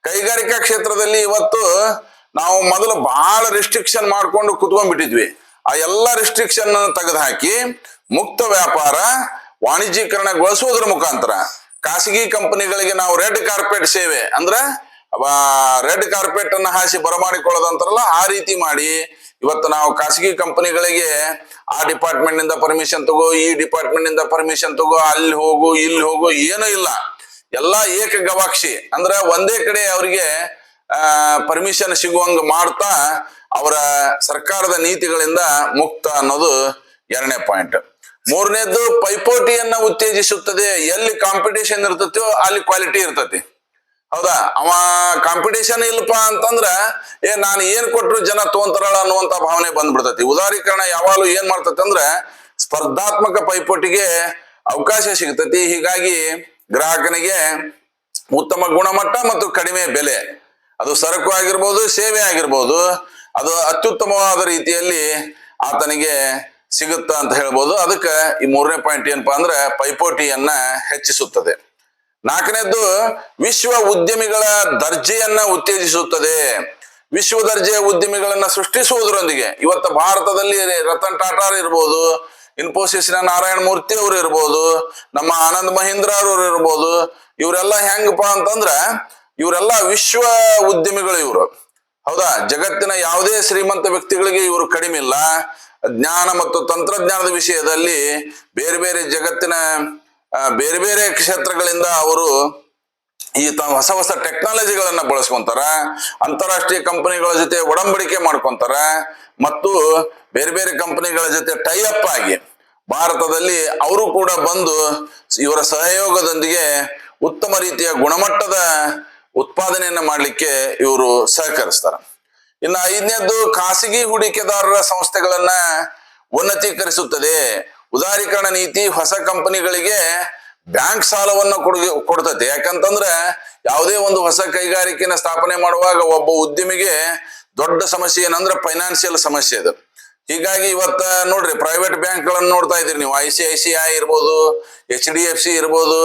ಕೈಗಾರಿಕಾ ಕ್ಷೇತ್ರದಲ್ಲಿ ಇವತ್ತು ನಾವು ಮೊದಲು ಬಹಳ ರಿಸ್ಟ್ರಿಕ್ಷನ್ ಮಾಡ್ಕೊಂಡು ಕುತ್ಕೊಂಡ್ಬಿಟ್ಟಿದ್ವಿ. ಆ ಎಲ್ಲ ರಿಸ್ಟ್ರಿಕ್ಷನ್ ತೆಗೆದು ಹಾಕಿ ಮುಕ್ತ ವ್ಯಾಪಾರ ವಾಣಿಜ್ಯೀಕರಣಗೊಳಿಸುವುದರ ಮುಖಾಂತರ ಖಾಸಗಿ ಕಂಪನಿಗಳಿಗೆ ನಾವು ರೆಡ್ ಕಾರ್ಪೆಟ್ ಸೇವೆ ಅಂದ್ರ ರೆಡ್ ಕಾರ್ಪೆಟ್ ಅನ್ನ ಹಾಸಿ ಬರಮಾಡಿಕೊಳ್ಳೋದಂತಾರಲ್ಲ ಆ ರೀತಿ ಮಾಡಿ ಇವತ್ತು ನಾವು ಖಾಸಗಿ ಕಂಪನಿಗಳಿಗೆ ಆ ಡಿಪಾರ್ಟ್ಮೆಂಟ್ನಿಂದ ಪರ್ಮಿಷನ್ ತಗೋ, ಈ ಡಿಪಾರ್ಟ್ಮೆಂಟ್ನಿಂದ ಪರ್ಮಿಷನ್ ತಗೋ, ಅಲ್ಲಿ ಹೋಗು, ಇಲ್ಲಿ ಹೋಗು, ಏನೂ ಇಲ್ಲ. ಎಲ್ಲಾ ಏಕ ಗವಾಕ್ಷಿ. ಅಂದ್ರ ಒಂದೇ ಕಡೆ ಅವರಿಗೆ ಪರ್ಮಿಷನ್ ಸಿಗುವಂಗ ಮಾಡ್ತಾ ಅವರ ಸರ್ಕಾರದ ನೀತಿಗಳಿಂದ ಮುಕ್ತ ಅನ್ನೋದು ಎರಡನೇ ಪಾಯಿಂಟ್ ಮೂರನೇದ್ದು ಪೈಪೋಟಿಯನ್ನ ಉತ್ತೇಜಿಸುತ್ತದೆ. ಎಲ್ಲಿ ಕಾಂಪಿಟೇಷನ್ ಇರ್ತತೋ ಅಲ್ಲಿ ಕ್ವಾಲಿಟಿ ಇರ್ತತಿ. ಹೌದಾ? ಅವ ಕಾಂಪಿಟೇಷನ್ ಇಲ್ಲಪ್ಪ ಅಂತಂದ್ರ, ಏ ನಾನು ಏನ್ ಕೊಟ್ರು ಜನ ತೋಂತರಳ ಅನ್ನುವಂತ ಭಾವನೆ ಬಂದ್ಬಿಡ್ತತಿ. ಉದಾರೀಕರಣ ಯಾವಾಗಲೂ ಏನ್ ಮಾಡ್ತತಿ ಅಂದ್ರ, ಸ್ಪರ್ಧಾತ್ಮಕ ಪೈಪೋಟಿಗೆ ಅವಕಾಶ ಸಿಗ್ತತಿ. ಹೀಗಾಗಿ ಗ್ರಾಹಕನಿಗೆ ಉತ್ತಮ ಗುಣಮಟ್ಟ ಮತ್ತು ಕಡಿಮೆ ಬೆಲೆ. ಅದು ಸರಕು ಆಗಿರ್ಬೋದು, ಸೇವೆ ಆಗಿರ್ಬೋದು, ಅದು ಅತ್ಯುತ್ತಮವಾದ ರೀತಿಯಲ್ಲಿ ಆತನಿಗೆ ಸಿಗುತ್ತ ಅಂತ ಹೇಳ್ಬೋದು. ಅದಕ್ಕೆ ಈ ಮೂರನೇ ಪಾಯಿಂಟ್ ಏನಪ್ಪಾ ಅಂದ್ರೆ ಪೈಪೋಟಿಯನ್ನ ಹೆಚ್ಚಿಸುತ್ತದೆ. ನಾಲ್ಕನೇದ್ದು, ವಿಶ್ವ ಉದ್ಯಮಿಗಳ ದರ್ಜೆಯನ್ನ ಉತ್ತೇಜಿಸುತ್ತದೆ. ವಿಶ್ವ ದರ್ಜೆಯ ಉದ್ಯಮಿಗಳನ್ನ ಸೃಷ್ಟಿಸುವುದರೊಂದಿಗೆ. ಇವತ್ತು ಭಾರತದಲ್ಲಿ ರತನ್ ಟಾಟಾರ್ ಇರ್ಬೋದು, ಇನ್ಫೋಸಿಸ್ನ ನಾರಾಯಣ ಮೂರ್ತಿ ಅವರು ಇರ್ಬೋದು, ನಮ್ಮ ಆನಂದ್ ಮಹೇಂದ್ರ ಅವರು ಇರ್ಬೋದು, ಇವರೆಲ್ಲ ಹೆಂಗಪ್ಪ ಅಂತಂದ್ರ ಇವರೆಲ್ಲ ವಿಶ್ವ ಉದ್ಯಮಿಗಳು ಇವರು. ಹೌದಾ? ಜಗತ್ತಿನ ಯಾವುದೇ ಶ್ರೀಮಂತ ವ್ಯಕ್ತಿಗಳಿಗೆ ಇವರು ಕಡಿಮೆ ಇಲ್ಲ. ಜ್ಞಾನ ಮತ್ತು ತಂತ್ರಜ್ಞಾನದ ವಿಷಯದಲ್ಲಿ ಬೇರೆ ಬೇರೆ ಜಗತ್ತಿನ ಬೇರೆ ಬೇರೆ ಕ್ಷೇತ್ರಗಳಿಂದ ಅವರು ಈ ತ, ಹೊಸ ಹೊಸ ಟೆಕ್ನಾಲಜಿಗಳನ್ನ ಬಳಸ್ಕೊಂತಾರ, ಅಂತಾರಾಷ್ಟ್ರೀಯ ಕಂಪನಿಗಳ ಜೊತೆ ಒಡಂಬಡಿಕೆ ಮಾಡ್ಕೊಂತಾರ, ಮತ್ತು ಬೇರೆ ಬೇರೆ ಕಂಪನಿಗಳ ಜೊತೆ ಟೈ ಅಪ್ ಆಗಿ ಭಾರತದಲ್ಲಿ ಅವರು ಕೂಡ ಬಂದು ಇವರ ಸಹಯೋಗದೊಂದಿಗೆ ಉತ್ತಮ ರೀತಿಯ ಗುಣಮಟ್ಟದ ಉತ್ಪಾದನೆಯನ್ನು ಮಾಡಲಿಕ್ಕೆ ಇವರು ಸಹಕರಿಸ್ತಾರ. ಇನ್ನು ಐದನೇದ್ದು ಖಾಸಗಿ ಹೂಡಿಕೆದಾರರ ಸಂಸ್ಥೆಗಳನ್ನ ಉನ್ನತೀಕರಿಸುತ್ತದೆ. ಉದಾರೀಕರಣ ನೀತಿ ಹೊಸ ಕಂಪನಿಗಳಿಗೆ ಬ್ಯಾಂಕ್ ಸಾಲವನ್ನು ಕೊಡುಗೆ, ಕೊಡ್ತತಿ. ಯಾಕಂತಂದ್ರೆ ಯಾವುದೇ ಒಂದು ಹೊಸ ಕೈಗಾರಿಕೆನ ಸ್ಥಾಪನೆ ಮಾಡುವಾಗ ಒಬ್ಬ ಉದ್ಯಮಿಗೆ ದೊಡ್ಡ ಸಮಸ್ಯೆ ಏನಂದ್ರೆ ಫೈನಾನ್ಷಿಯಲ್ ಸಮಸ್ಯೆ ಅದು. ಹೀಗಾಗಿ ಇವತ್ತ ನೋಡ್ರಿ ಪ್ರೈವೇಟ್ ಬ್ಯಾಂಕ್ಗಳನ್ನು ನೋಡ್ತಾ ಇದ್ದೀರಿ ನೀವು. I C I C I ಇರ್ಬೋದು ಎಚ್ ಡಿ ಎಫ್ ಸಿ ಇರ್ಬೋದು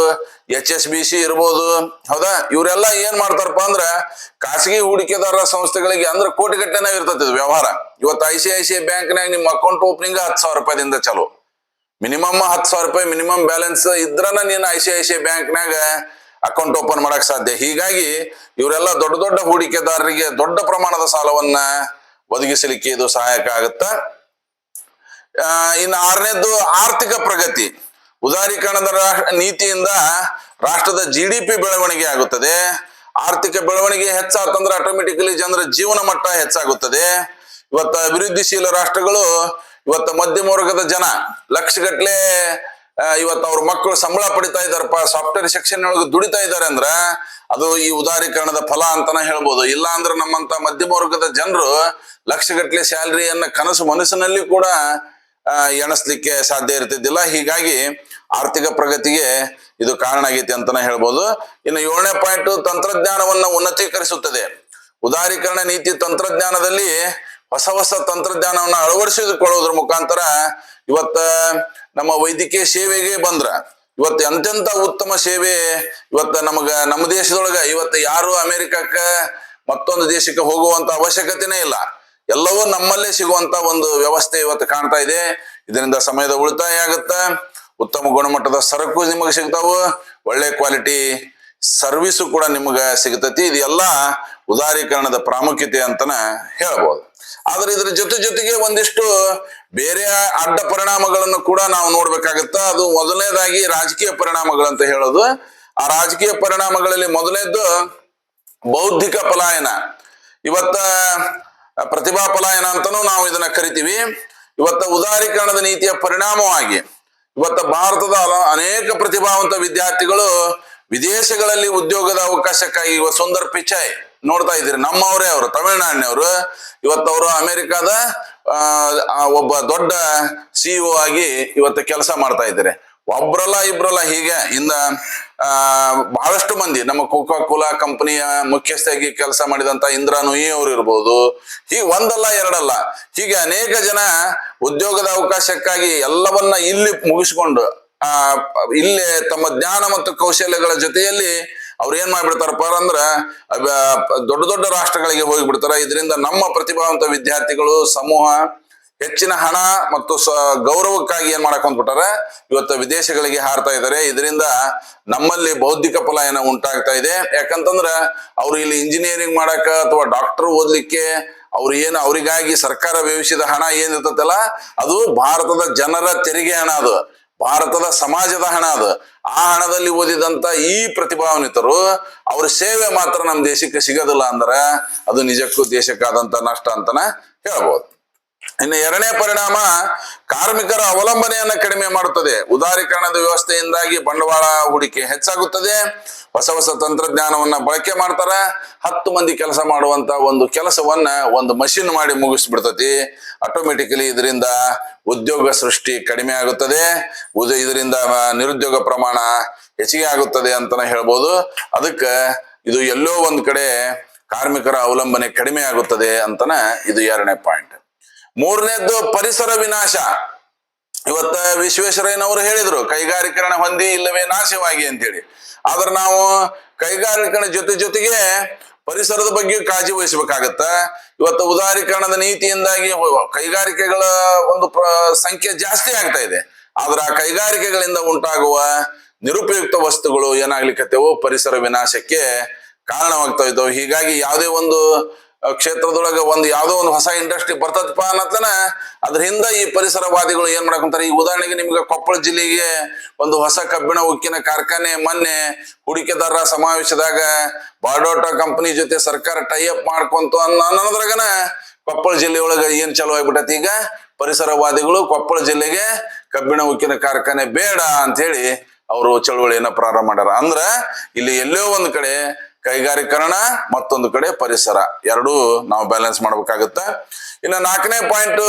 ಎಚ್ ಎಸ್ ಬಿ ಸಿ ಇರ್ಬೋದು. ಹೌದಾ? ಇವರೆಲ್ಲ ಏನ್ ಮಾಡ್ತಾರಪ್ಪ ಅಂದ್ರೆ ಖಾಸಗಿ ಹೂಡಿಕೆದಾರರ ಸಂಸ್ಥೆಗಳಿಗೆ ಅಂದ್ರೆ ಕೋಟಿಗಟ್ಟಲೆ ಇರ್ತೈತಿ ಇರ್ತದೆ ವ್ಯವಹಾರ. ಇವತ್ತು I C I C I ಬ್ಯಾಂಕ್ನಾಗ ನಿಮ್ಮ ಅಕೌಂಟ್ ಓಪನಿಂಗ್ ಹತ್ತು ಸಾವಿರ ರೂಪಾಯಿದಿಂದ ಚಲೋ. ಮಿನಿಮಮ್ ಹತ್ತು ಸಾವಿರ ರೂಪಾಯಿ ಮಿನಿಮಮ್ ಬ್ಯಾಲೆನ್ಸ್ ಇದ್ರನ ನೀನು I C I C I ಬ್ಯಾಂಕ್ನಾಗ ಅಕೌಂಟ್ ಓಪನ್ ಮಾಡಕ್ ಸಾಧ್ಯ. ಹೀಗಾಗಿ ಇವರೆಲ್ಲ ದೊಡ್ಡ ದೊಡ್ಡ ಹೂಡಿಕೆದಾರರಿಗೆ ದೊಡ್ಡ ಪ್ರಮಾಣದ ಸಾಲವನ್ನ ಒದಗಿಸಲಿಕ್ಕೆ ಇದು ಸಹಾಯಕ ಆಗುತ್ತ ಇನ್ನು ಆರನೇದ್ದು ಆರ್ಥಿಕ ಪ್ರಗತಿ. ಉದಾರೀಕರಣದ ನೀತಿಯಿಂದ ರಾಷ್ಟ್ರದ ಜಿ ಡಿ ಪಿ ಬೆಳವಣಿಗೆ ಆಗುತ್ತದೆ. ಆರ್ಥಿಕ ಬೆಳವಣಿಗೆ ಹೆಚ್ಚಾತಂದ್ರೆ ಆಟೋಮೆಟಿಕಲಿ ಜನರ ಜೀವನ ಮಟ್ಟ ಹೆಚ್ಚಾಗುತ್ತದೆ. ಇವತ್ತ ಅಭಿವೃದ್ಧಿಶೀಲ ರಾಷ್ಟ್ರಗಳು, ಇವತ್ತ ಮಧ್ಯಮ ವರ್ಗದ ಜನ ಲಕ್ಷಗಟ್ಲೆ ಇವತ್ತು ಅವ್ರ ಮಕ್ಕಳು ಸಂಬಳ ಪಡಿತಾ ಇದ್ದಾರಪ್ಪ ಸಾಫ್ಟ್ವೇರ್ ಸೆಕ್ಷನ್ ಒಳಗೆ ದುಡಿತಾ ಇದ್ದಾರೆ ಅಂದ್ರ ಅದು ಈ ಉದಾರೀಕರಣದ ಫಲ ಅಂತಾನೆ ಹೇಳ್ಬೋದು. ಇಲ್ಲ ಅಂದ್ರೆ ನಮ್ಮಂತ ಮಧ್ಯಮ ವರ್ಗದ ಜನರು ಲಕ್ಷಗಟ್ಟಲೆ ಸ್ಯಾಲರಿಯನ್ನ ಕನಸು ಮನಸ್ಸಿನಲ್ಲಿ ಕೂಡ ಎಣಿಸ್ಲಿಕ್ಕೆ ಸಾಧ್ಯ ಇರ್ತಿದ್ದಿಲ್ಲ. ಹೀಗಾಗಿ ಆರ್ಥಿಕ ಪ್ರಗತಿಗೆ ಇದು ಕಾರಣ ಆಗೈತಿ ಅಂತಾನೆ ಹೇಳ್ಬೋದು. ಇನ್ನು ಏಳನೇ ಪಾಯಿಂಟ್ ತಂತ್ರಜ್ಞಾನವನ್ನ ಉನ್ನತೀಕರಿಸುತ್ತದೆ. ಉದಾರೀಕರಣ ನೀತಿ ತಂತ್ರಜ್ಞಾನದಲ್ಲಿ ಹೊಸ ಹೊಸ ತಂತ್ರಜ್ಞಾನವನ್ನ ಅಳವಡಿಸಿಕೊಳ್ಳುವುದ್ರ ಮುಖಾಂತರ ಇವತ್ತ ನಮ್ಮ ವೈದ್ಯಕೀಯ ಸೇವೆಗೆ ಬಂದ್ರ ಇವತ್ತು ಎಂತೆಂತ ಉತ್ತಮ ಸೇವೆ ಇವತ್ತ ನಮಗ, ನಮ್ಮ ದೇಶದೊಳಗ ಇವತ್ತು ಯಾರು ಅಮೆರಿಕಕ್ಕ ಮತ್ತೊಂದು ದೇಶಕ್ಕೆ ಹೋಗುವಂತ ಅವಶ್ಯಕತೆನೇ ಇಲ್ಲ. ಎಲ್ಲವೂ ನಮ್ಮಲ್ಲೇ ಸಿಗುವಂತ ಒಂದು ವ್ಯವಸ್ಥೆ ಇವತ್ತು ಕಾಣ್ತಾ ಇದೆ. ಇದರಿಂದ ಸಮಯದ ಉಳಿತಾಯ ಆಗುತ್ತ. ಉತ್ತಮ ಗುಣಮಟ್ಟದ ಸರಕು ನಿಮಗೆ ಸಿಗ್ತಾವು. ಒಳ್ಳೆ ಕ್ವಾಲಿಟಿ ಸರ್ವಿಸು ಕೂಡ ನಿಮಗೆ ಸಿಗ್ತತಿ. ಇದೆಲ್ಲ ಉದಾರೀಕರಣದ ಪ್ರಾಮುಖ್ಯತೆ ಅಂತನ ಹೇಳ್ಬೋದು. ಆದ್ರೆ ಇದ್ರ ಜೊತೆ ಜೊತೆಗೆ ಒಂದಿಷ್ಟು ಬೇರೆ ಅಡ್ಡ ಪರಿಣಾಮಗಳನ್ನು ಕೂಡ ನಾವು ನೋಡ್ಬೇಕಾಗತ್ತ. ಅದು ಮೊದಲನೇದಾಗಿ ರಾಜಕೀಯ ಪರಿಣಾಮಗಳಂತ ಹೇಳೋದು. ಆ ರಾಜಕೀಯ ಪರಿಣಾಮಗಳಲ್ಲಿ ಮೊದಲನೇದ್ದು ಬೌದ್ಧಿಕ ಪಲಾಯನ. ಇವತ್ತ ಪ್ರತಿಭಾ ಪಲಾಯನ ಅಂತಾನೂ ನಾವು ಇದನ್ನ ಕರಿತೀವಿ. ಇವತ್ತ ಉದಾರೀಕರಣದ ನೀತಿಯ ಪರಿಣಾಮವಾಗಿ ಇವತ್ತ ಭಾರತದ ಅನೇಕ ಪ್ರತಿಭಾವಂತ ವಿದ್ಯಾರ್ಥಿಗಳು ವಿದೇಶಗಳಲ್ಲಿ ಉದ್ಯೋಗದ ಅವಕಾಶಕ್ಕಾಗಿ ಇವ ಸುಂದರ್ ಪಿಚಾಯ್ ನೋಡ್ತಾ ಇದ್ದೀರಿ. ನಮ್ಮವರೇ ಅವರು, ತಮಿಳುನಾಡಿನವರು. ಇವತ್ತು ಅವರು ಅಮೆರಿಕಾದ ಒಬ್ಬ ದೊಡ್ಡ ಸಿಇಒ ಆಗಿ ಇವತ್ತು ಕೆಲಸ ಮಾಡ್ತಾ ಇದ್ದಾರೆ. ಒಬ್ರಲ್ಲ ಇಬ್ರಲ್ಲ ಹೀಗೆ ಇಂದ ಬಹಳಷ್ಟು ಮಂದಿ, ನಮ್ಮ ಕೋಕಾ ಕೋಲಾ ಕಂಪನಿಯ ಮುಖ್ಯಸ್ಥೆಯಾಗಿ ಕೆಲಸ ಮಾಡಿದಂತ ಇಂದ್ರ ನುಯಿ ಅವರು ಇರ್ಬೋದು. ಹೀಗೆ ಒಂದಲ್ಲ ಎರಡಲ್ಲ. ಹೀಗೆ ಅನೇಕ ಜನ ಉದ್ಯೋಗದ ಅವಕಾಶಕ್ಕಾಗಿ ಎಲ್ಲವನ್ನ ಇಲ್ಲಿ ಮುಗಿಸ್ಕೊಂಡು, ಆ, ಇಲ್ಲೇ ತಮ್ಮ ಜ್ಞಾನ ಮತ್ತು ಕೌಶಲ್ಯಗಳ ಜೊತೆಯಲ್ಲಿ ಅವ್ರು ಏನ್ ಮಾಡ್ಬಿಡ್ತಾರಪ್ಪ ಅಂದ್ರ ದೊಡ್ಡ ದೊಡ್ಡ ರಾಷ್ಟ್ರಗಳಿಗೆ ಹೋಗಿಬಿಡ್ತಾರ. ಇದರಿಂದ ನಮ್ಮ ಪ್ರತಿಭಾವಂತ ವಿದ್ಯಾರ್ಥಿಗಳು, ಸಮೂಹ, ಹೆಚ್ಚಿನ ಹಣ ಮತ್ತು ಸ, ಗೌರವಕ್ಕಾಗಿ ಏನ್ ಮಾಡಕ್ ಹೊಂದ್ಬಿಟ್ಟಾರ? ಇವತ್ತು ವಿದೇಶಗಳಿಗೆ ಹಾರ್ತಾ ಇದ್ದಾರೆ ಇದರಿಂದ ನಮ್ಮಲ್ಲಿ ಬೌದ್ಧಿಕ ಪಲಾಯನ ಉಂಟಾಗ್ತಾ ಇದೆ. ಯಾಕಂತಂದ್ರ, ಅವ್ರು ಇಲ್ಲಿ ಇಂಜಿನಿಯರಿಂಗ್ ಮಾಡಕ ಅಥವಾ ಡಾಕ್ಟರ್ ಓದ್ಲಿಕ್ಕೆ ಅವ್ರು ಏನು ಅವರಿಗಾಗಿ ಸರ್ಕಾರ ವ್ಯವಸ್ಥಿತ ಹಣ ಏನಿರ್ತತಲ್ಲ ಅದು ಭಾರತದ ಜನರ ತೆರಿಗೆ ಹಣ ಅದು. ಭಾರತದ ಸಮಾಜದ ಹಣ ಅದು. ಆ ಹಣದಲ್ಲಿ ಓದಿದಂತ ಈ ಪ್ರತಿಭಾನ್ವಿತರು ಅವ್ರ ಸೇವೆ ಮಾತ್ರ ನಮ್ಮ ದೇಶಕ್ಕೆ ಸಿಗೋದಿಲ್ಲ ಅಂದ್ರೆ ಅದು ನಿಜಕ್ಕೂ ದೇಶಕ್ಕಾದಂತ ನಷ್ಟ ಅಂತನ ಹೇಳ್ಬೋದು. ಇನ್ನು ಎರಡನೇ ಪರಿಣಾಮ ಕಾರ್ಮಿಕರ ಅವಲಂಬನೆಯನ್ನ ಕಡಿಮೆ ಮಾಡುತ್ತದೆ. ಉದಾರೀಕರಣದ ವ್ಯವಸ್ಥೆಯಿಂದಾಗಿ ಬಂಡವಾಳ ಹೂಡಿಕೆ ಹೆಚ್ಚಾಗುತ್ತದೆ. ಹೊಸ ಹೊಸ ತಂತ್ರಜ್ಞಾನವನ್ನ ಬಳಕೆ ಮಾಡ್ತಾರ. ಹತ್ತು ಮಂದಿ ಕೆಲಸ ಮಾಡುವಂತ ಒಂದು ಕೆಲಸವನ್ನ ಒಂದು ಮಷಿನ್ ಮಾಡಿ ಮುಗಿಸ್ಬಿಡ್ತತಿ. ಆಟೋಮೆಟಿಕಲಿ ಇದರಿಂದ ಉದ್ಯೋಗ ಸೃಷ್ಟಿ ಕಡಿಮೆ ಆಗುತ್ತದೆ. ಇದರಿಂದ ನಿರುದ್ಯೋಗ ಪ್ರಮಾಣ ಹೆಚ್ಚಿಗೆ ಆಗುತ್ತದೆ ಅಂತಾನೆ ಹೇಳ್ಬೋದು. ಅದಕ್ಕೆ ಇದು ಎಲ್ಲೋ ಒಂದ್ ಕಡೆ ಕಾರ್ಮಿಕರ ಅವಲಂಬನೆ ಕಡಿಮೆ ಆಗುತ್ತದೆ ಅಂತನ ಇದು ಎರಡನೇ ಪಾಯಿಂಟ್ ಮೂರನೇದ್ದು ಪರಿಸರ ವಿನಾಶ. ಇವತ್ತ ವಿಶ್ವೇಶ್ವರಯ್ಯನವರು ಹೇಳಿದ್ರು, ಕೈಗಾರಿಕರಣ ಹೊಂದಿ ಇಲ್ಲವೇ ನಾಶವಾಗಿ ಅಂತೇಳಿ. ಆದ್ರೆ ನಾವು ಕೈಗಾರಿಕರಣ ಜೊತೆ ಜೊತೆಗೆ ಪರಿಸರದ ಬಗ್ಗೆ ಕಾಳಜಿ ವಹಿಸಬೇಕಾಗತ್ತ? ಇವತ್ತು ಉದಾರೀಕರಣದ ನೀತಿಯಿಂದಾಗಿ ಕೈಗಾರಿಕೆಗಳ ಒಂದು ಸಂಖ್ಯೆ ಜಾಸ್ತಿ ಆಗ್ತಾ ಇದೆ. ಆದ್ರೆ ಆ ಕೈಗಾರಿಕೆಗಳಿಂದ ಉಂಟಾಗುವ ನಿರುಪಯುಕ್ತ ವಸ್ತುಗಳು ಏನಾಗ್ಲಿಕ್ಕತ್ತೇವೋ ಪರಿಸರ ವಿನಾಶಕ್ಕೆ ಕಾರಣವಾಗ್ತಾ ಇದ್ದವು. ಹೀಗಾಗಿ ಯಾವುದೇ ಒಂದು ಕ್ಷೇತ್ರದೊಳಗ ಒಂದು ಯಾವುದೋ ಒಂದು ಹೊಸ ಇಂಡಸ್ಟ್ರಿ ಬರ್ತದಪ್ಪ ಅನ್ನತ್ಲನ ಅದ್ರ ಹಿಂದ ಈ ಪರಿಸರವಾದಿಗಳು ಏನ್ ಮಾಡಕೊಂತಾರೆ? ಈ ಉದಾಹರಣೆಗೆ ನಿಮ್ಗೆ ಕೊಪ್ಪಳ ಜಿಲ್ಲೆಗೆ ಒಂದು ಹೊಸ ಕಬ್ಬಿಣ ಉಕ್ಕಿನ ಕಾರ್ಖಾನೆ ಮೊನ್ನೆ ಹೂಡಿಕೆದಾರರ ಸಮಾವೇಶದಾಗ ಬಾಡೋಟ ಕಂಪನಿ ಜೊತೆ ಸರ್ಕಾರ ಟೈ ಅಪ್ ಮಾಡ್ಕೊಂತು ಅನ್ನೋ ಅನ್ನೋದ್ರಾಗನ ಕೊಪ್ಪಳ ಜಿಲ್ಲೆಯೊಳಗೆ ಏನ್ ಚಲೋ ಆಗ್ಬಿಟ್ಟತಿ ಈಗ ಪರಿಸರವಾದಿಗಳು ಕೊಪ್ಪಳ ಜಿಲ್ಲೆಗೆ ಕಬ್ಬಿಣ ಉಕ್ಕಿನ ಕಾರ್ಖಾನೆ ಬೇಡ ಅಂತ ಹೇಳಿ ಅವರು ಚಳುವಳಿಯನ್ನ ಪ್ರಾರಂಭ ಮಾಡ್ಯಾರ. ಅಂದ್ರ ಇಲ್ಲಿ ಎಲ್ಲೋ ಒಂದ್ ಕಡೆ ಕೈಗಾರೀಕರಣ ಮತ್ತೊಂದು ಕಡೆ ಪರಿಸರ. ಎರಡೂ ನಾವು ಬ್ಯಾಲೆನ್ಸ್ ಮಾಡಬೇಕಾಗುತ್ತೆ. ಇನ್ನು ನಾಲ್ಕನೇ ಪಾಯಿಂಟ್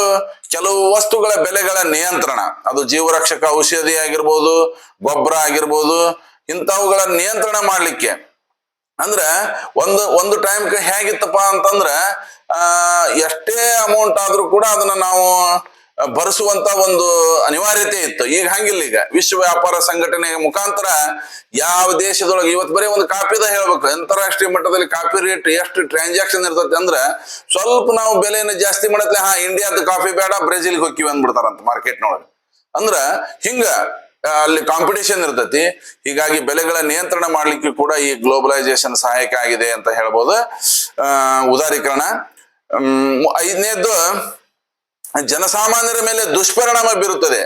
ಕೆಲವು ವಸ್ತುಗಳ ಬೆಲೆಗಳ ನಿಯಂತ್ರಣ. ಅದು ಜೀವರಕ್ಷಕ ಔಷಧಿ ಆಗಿರ್ಬೋದು, ಗೊಬ್ಬರ ಆಗಿರ್ಬೋದು, ಇಂಥವುಗಳ ನಿಯಂತ್ರಣ ಮಾಡಲಿಕ್ಕೆ. ಅಂದ್ರೆ ಒಂದು ಒಂದು ಟೈಮ್ ಹೇಗಿತ್ತಪ್ಪ ಅಂತಂದ್ರೆ ಎಷ್ಟೇ ಅಮೌಂಟ್ ಆದ್ರೂ ಕೂಡ ಅದನ್ನ ನಾವು ಭರಿಸುವಂತ ಒಂದು ಅನಿವಾರ್ಯತೆ ಇತ್ತು. ಈಗ ಹಂಗಿಲ್ಲ ಈಗ. ವಿಶ್ವ ವ್ಯಾಪಾರ ಸಂಘಟನೆಯ ಮುಖಾಂತರ ಯಾವ ದೇಶದೊಳಗೆ ಇವತ್ತು ಬರೀ ಒಂದು ಕಾಪಿದ ಹೇಳ್ಬೇಕು. ಅಂತಾರಾಷ್ಟ್ರೀಯ ಮಟ್ಟದಲ್ಲಿ ಕಾಪಿ ರೇಟ್ ಎಷ್ಟು ಟ್ರಾನ್ಸಾಕ್ಷನ್ ಇರ್ತೈತೆ ಅಂದ್ರೆ ಸ್ವಲ್ಪ ನಾವು ಬೆಲೆಯನ್ನು ಜಾಸ್ತಿ ಮಾಡತ್ಲೆ, ಹಾ, ಇಂಡಿಯಾದ ಕಾಫಿ ಬೇಡ, ಬ್ರೆಜಿಲ್ಗೆ ಹೋಗ್ತೀವಿ ಅಂದ್ಬಿಡ್ತಾರಂತ ಮಾರ್ಕೆಟ್ನೊಳಗೆ ಅಂದ್ರ ಹಿಂಗ ಅಲ್ಲಿ ಕಾಂಪಿಟೇಷನ್ ಇರ್ತೈತಿ. ಹೀಗಾಗಿ ಬೆಲೆಗಳ ನಿಯಂತ್ರಣ ಮಾಡ್ಲಿಕ್ಕೆ ಕೂಡ ಈ ಗ್ಲೋಬಲೈಸೇಷನ್ ಸಹಾಯಕ ಆಗಿದೆ ಅಂತ ಹೇಳ್ಬೋದು. ಉದಾರೀಕರಣ. ಐದನೇದ್ದು ಜನಸಾಮಾನ್ಯರ ಮೇಲೆ ದುಷ್ಪರಿಣಾಮ ಬೀರುತ್ತದೆ.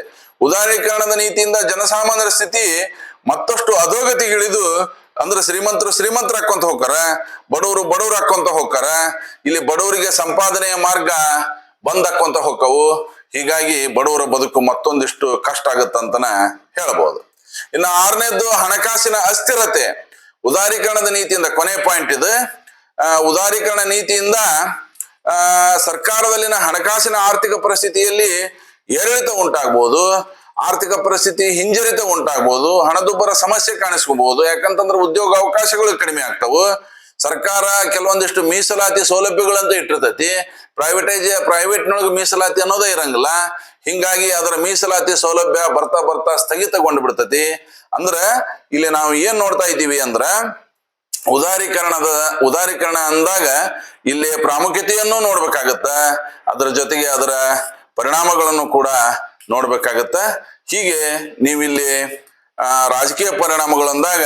ಉದಾರೀಕರಣದ ನೀತಿಯಿಂದ ಜನಸಾಮಾನ್ಯರ ಸ್ಥಿತಿ ಮತ್ತಷ್ಟು ಅಧೋಗತಿಗಿಳಿದು ಅಂದ್ರೆ ಶ್ರೀಮಂತರು ಶ್ರೀಮಂತರ ಹಾಕೊಂತ ಹೋಗ್ತಾರ, ಬಡವರು ಬಡವ್ರು ಹಾಕೊಂತ ಹೋಗ್ತಾರ, ಇಲ್ಲಿ ಬಡವರಿಗೆ ಸಂಪಾದನೆಯ ಮಾರ್ಗ ಬಂದ್ ಹಾಕೊಂತ ಹೋಕ್ಕವು ಹೀಗಾಗಿ ಬಡವರ ಬದುಕು ಮತ್ತೊಂದಿಷ್ಟು ಕಷ್ಟ ಆಗತ್ತಂತನ ಹೇಳ್ಬೋದು. ಇನ್ನು ಆರನೇದ್ದು ಹಣಕಾಸಿನ ಅಸ್ಥಿರತೆ. ಉದಾರೀಕರಣದ ನೀತಿಯಿಂದ ಕೊನೆ ಪಾಯಿಂಟ್ ಇದು. ಉದಾರೀಕರಣ ನೀತಿಯಿಂದ ಆ, ಸರ್ಕಾರದಲ್ಲಿನ ಹಣಕಾಸಿನ ಆರ್ಥಿಕ ಪರಿಸ್ಥಿತಿಯಲ್ಲಿ ಏರಿಳಿತ ಉಂಟಾಗ್ಬೋದು ಆರ್ಥಿಕ ಪರಿಸ್ಥಿತಿ ಹಿಂಜರಿತ ಉಂಟಾಗ್ಬೋದು ಹಣದುಬ್ಬರ ಸಮಸ್ಯೆ ಕಾಣಿಸ್ಕೋಬಹುದು ಯಾಕಂತಂದ್ರೆ ಉದ್ಯೋಗ ಅವಕಾಶಗಳು ಕಡಿಮೆ ಆಗ್ತಾವು. ಸರ್ಕಾರ ಕೆಲವೊಂದಿಷ್ಟು ಮೀಸಲಾತಿ ಸೌಲಭ್ಯಗಳಂತ ಇಟ್ಟಿರ್ತೈತಿ. ಪ್ರೈವೇಟೈಜ್ ಪ್ರೈವೇಟ್ನೊಳಗೆ ಮೀಸಲಾತಿ ಅನ್ನೋದೇ ಇರಂಗಿಲ್ಲ. ಹಿಂಗಾಗಿ ಅದರ ಮೀಸಲಾತಿ ಸೌಲಭ್ಯ ಬರ್ತಾ ಬರ್ತಾ ಸ್ಥಗಿತಗೊಂಡು ಬಿಡ್ತತಿ. ಅಂದ್ರ ಇಲ್ಲಿ ನಾವು ಏನ್ ನೋಡ್ತಾ ಇದ್ದೀವಿ ಅಂದ್ರ ಉದಾರೀಕರಣದ, ಉದಾರೀಕರಣ ಅಂದಾಗ ಇಲ್ಲಿ ಪ್ರಾಮುಖ್ಯತೆಯನ್ನು ನೋಡ್ಬೇಕಾಗತ್ತ. ಅದರ ಜೊತೆಗೆ ಅದರ ಪರಿಣಾಮಗಳನ್ನು ಕೂಡ ನೋಡ್ಬೇಕಾಗತ್ತ. ಹೀಗೆ ನೀವಿಲ್ಲಿ ರಾಜಕೀಯ ಪರಿಣಾಮಗಳು ಅಂದಾಗ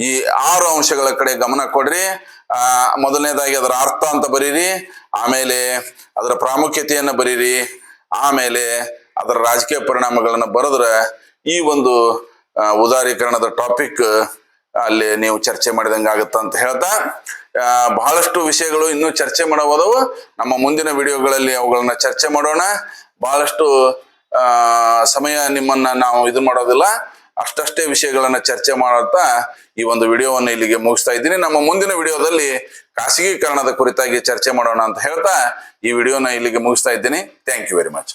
ಈ ಆರು ಅಂಶಗಳ ಕಡೆ ಗಮನ ಕೊಡ್ರಿ. ಆ, ಮೊದಲನೇದಾಗಿ ಅದರ ಅರ್ಥ ಅಂತ ಬರೀರಿ. ಆಮೇಲೆ ಅದರ ಪ್ರಾಮುಖ್ಯತೆಯನ್ನು ಬರೀರಿ. ಆಮೇಲೆ ಅದರ ರಾಜಕೀಯ ಪರಿಣಾಮಗಳನ್ನು ಬರೆದ್ರೆ ಈ ಒಂದು ಉದಾರೀಕರಣದ ಟಾಪಿಕ್ ಅಲ್ಲಿ ನೀವು ಚರ್ಚೆ ಮಾಡಿದಂಗೆ ಆಗುತ್ತೆ ಅಂತ ಹೇಳ್ತಾ ಬಹಳಷ್ಟು ವಿಷಯಗಳು ಇನ್ನೂ ಚರ್ಚೆ ಮಾಡಬೋದವು ನಮ್ಮ ಮುಂದಿನ ವಿಡಿಯೋಗಳಲ್ಲಿ ಅವುಗಳನ್ನ ಚರ್ಚೆ ಮಾಡೋಣ. ಬಹಳಷ್ಟು ಸಮಯ ನಿಮ್ಮನ್ನ ನಾವು ಇದು ಮಾಡೋದಿಲ್ಲ. ಅಷ್ಟಷ್ಟೇ ವಿಷಯಗಳನ್ನ ಚರ್ಚೆ ಮಾಡುತ್ತಾ ಈ ಒಂದು ವಿಡಿಯೋವನ್ನು ಇಲ್ಲಿಗೆ ಮುಗಿಸ್ತಾ ಇದ್ದೀನಿ. ನಮ್ಮ ಮುಂದಿನ ವಿಡಿಯೋದಲ್ಲಿ ಖಾಸಗೀಕರಣದ ಕುರಿತಾಗಿ ಚರ್ಚೆ ಮಾಡೋಣ ಅಂತ ಹೇಳ್ತಾ ಈ ವಿಡಿಯೋನ ಇಲ್ಲಿಗೆ ಮುಗಿಸ್ತಾ ಇದ್ದೀನಿ. Thank you very much